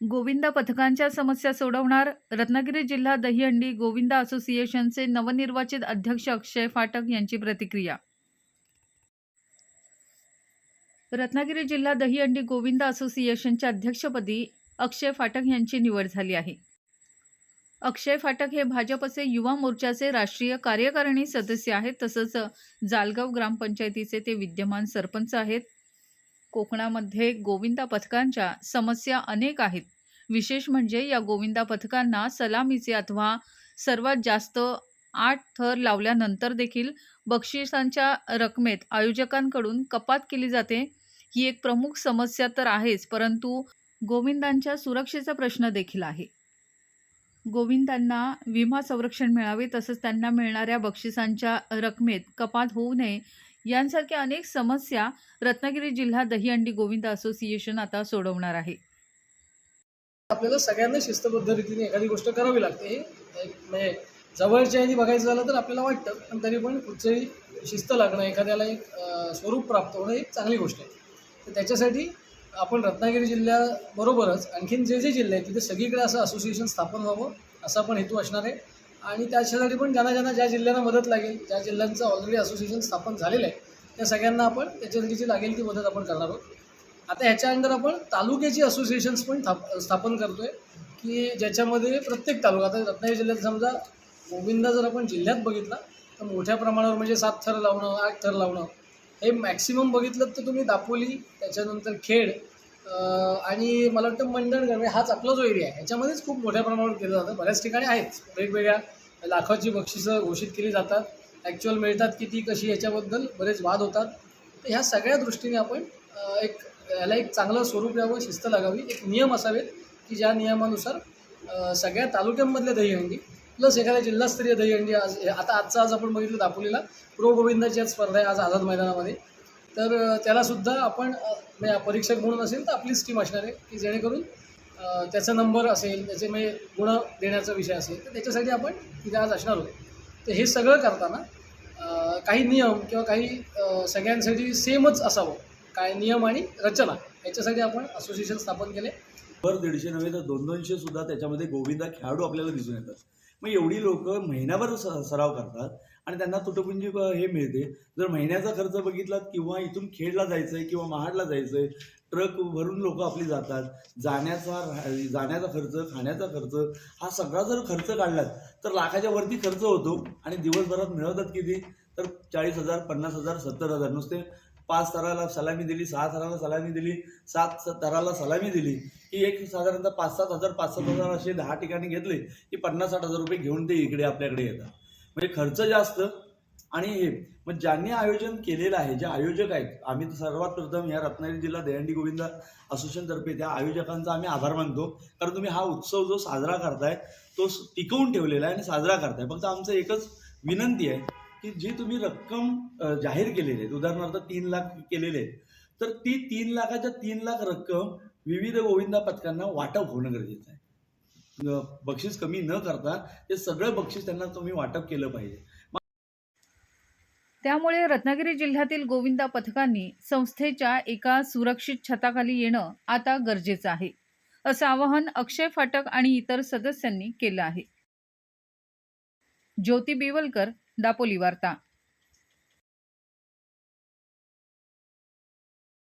गोविंदा पथकांच्या समस्या सोडवणार रत्नागिरी जिल्हा दहीहंडी गोविंदा असोसिएशनचे नवनिर्वाचित अध्यक्ष अक्षय फाटक यांची प्रतिक्रिया. रत्नागिरी जिल्हा दहीहंडी गोविंदा असोसिएशनच्या अध्यक्षपदी अक्षय फाटक यांची निवड झाली आहे. अक्षय फाटक हे भाजपचे युवा मोर्चाचे राष्ट्रीय कार्यकारिणी सदस्य आहेत तसंच जालगाव ग्रामपंचायतीचे ते विद्यमान सरपंच आहेत. कोकणामध्ये गोविंदा पथकांच्या समस्या अनेक आहेत. विशेष म्हणजे या गोविंदा पथकांना सलामीचे अथवा सर्वात जास्त आठ थर लावल्यानंतर देखील बक्षिसांच्या रकमेत आयोजकांकडून कपात केली जाते. ही एक प्रमुख समस्या तर आहेच परंतु गोविंदांच्या सुरक्षेचा प्रश्न देखील आहे. गोविंदांना विमा संरक्षण मिळावे तसंच त्यांना मिळणाऱ्या बक्षिसांच्या रकमेत कपात होऊ नये यांसारख्या अनेक समस्या रत्नागिरी जिल्हा दहीहंडी गोविंद असोसिएशन आता सोडवणार आहे. आपल्याला सगळ्यांना शिस्तबद्ध रीतीने एखादी गोष्ट करावी लागते. हे एक म्हणजे जवळच्या आधी बघायचं झालं तर आपल्याला वाटतं पण तरी पण कुठचंही शिस्त लागणं एखाद्याला एक स्वरूप प्राप्त होणं एक चांगली गोष्ट आहे. तर त्याच्यासाठी आपण रत्नागिरी जिल्ह्याबरोबरच आणखीन जे जे जिल्हे आहेत तिथे सगळीकडे असं असोसिएशन स्थापन व्हावं असा पण हेतू असणार आहे. आणि त्याच्यासाठी पण ज्यांना ज्यांना ज्या जिल्ह्यांना मदत लागेल ज्या जिल्ह्यांचं ऑलरेडी असोसिएशन स्थापन झालेलं आहे. त्या सगळ्यांना आपण त्याच्यासाठीची लागेल ती मदत आपण करणार आहोत. आता ह्याच्या अंडर आपण तालुक्याची असोसिएशन्स पण थाप स्थापन करतो आहे की ज्याच्यामध्ये प्रत्येक तालुका आता रत्नागिरी जिल्ह्यात समजा गोविंदा जर आपण जिल्ह्यात बघितला तर मोठ्या प्रमाणावर म्हणजे सात थर लावणं आठ थर लावणं हे मॅक्सिमम बघितलं तर तुम्ही दापोली त्याच्यानंतर खेड आणि मला वाटतं मंडणगड हाच आपला जो एरिया आहे ह्याच्यामध्येच खूप मोठ्या प्रमाणावर केलं जातं. बऱ्याच ठिकाणी आहेत वेगवेगळ्या लाखाची बक्षिसं घोषित केली जातात. ॲक्च्युअल मिळतात किती कशी याच्याबद्दल बरेच वाद होतात. तर ह्या सगळ्या दृष्टीने आपण एक याला एक चांगलं स्वरूप यावं शिस्त लागावी. एक नियम असावेत की ज्या नियमानुसार सगळ्या तालुक्यांमधल्या दहीहंडी प्लस एखाद्या जिल्हास्तरीय दहीहंडी आज आता आजचा आज आपण बघितलं दापोलीला. प्रो गोविंदाची आज स्पर्धा आहे आज आझाद मैदानामध्ये. तर त्यालासुद्धा आपण म्हणजे परीक्षक म्हणून असेल तर आपलीच टीम असणार आहे की जेणेकरून त्याचा नंबर असेल त्याचे म्हणजे गुण देण्याचा विषय असेल तर त्याच्यासाठी आपण तिथे आज असणार आहोत. तर हे सगळं करताना काही नियम किंवा काही सगळ्यांसाठी सेमच असावं. काय नियम आणि रचना याच्यासाठी आपण असोसिएशन स्थापन केले. भर दीडशे नव्हे तर दोन दोनशे सुद्धा त्याच्यामध्ये गोविंदा खेळाडू आपल्याला दिसून येतात. मग एवढी लोक महिनाभर स- सराव करतात आणि त्यांना तुटपुंजी हे मिळते. जर महिन्याचा खर्च बघितलात किंवा इथून खेडला जायचं आहे किंवा महाडला जायचं आहे ट्रक भरून लोक आपली जातात. जाण्याचा जाण्याचा खर्च खाण्याचा खर्च हा सगळा जर खर्च काढलात तर लाखाच्या वरती खर्च होतो आणि दिवसभरात मिळवतात किती? तर चाळीस हजार पन्नास हजार सत्तर हजार. नुसते पाच तराला सलामी दिली सहा तराला सलामी दिली सात थराला तराला सलामी दिली. की एक साधारणतः पाच सात हजार पाच सात हजार असे दहा ठिकाणी घेतले की पन्नास साठ हजार रुपये घेऊन ते इकडे आपल्याकडे येतात. म्हणजे खर्च जास्त आणि हे मग ज्यांनी आयोजन केलेलं आहे जे आयोजक आहेत आम्ही तर सर्वात प्रथम या रत्नागिरी जिल्हा दहंडी गोविंदा असोसिएशनतर्फे त्या आयोजकांचा आम्ही आभार मानतो. कारण तुम्ही हा उत्सव जो साजरा करताय तो टिकवून ठेवलेला आहे आणि साजरा करताय. फक्त आमचं एकच विनंती आहे की जी तुम्ही रक्कम जाहीर केलेली आहे उदाहरणार्थ तीन लाख केलेले आहेत तर ती तीन लाखाच्या तीन लाख रक्कम विविध गोविंदा पथकांना वाटप होणं गरजेचं आहे. बक्षीस कमी न करता ते सगळं बक्षीस त्यांना तुम्ही वाटप केलं पाहिजे. त्यामुळे रत्नागिरी जिल्ह्यातील गोविंदा पथकांनी संस्थेच्या एका सुरक्षित छताखाली येणं आता गरजेचं आहे असं आवाहन अक्षय फाटक आणि इतर सदस्यांनी केलं आहे. ज्योती बिवलकर दापोली वार्ता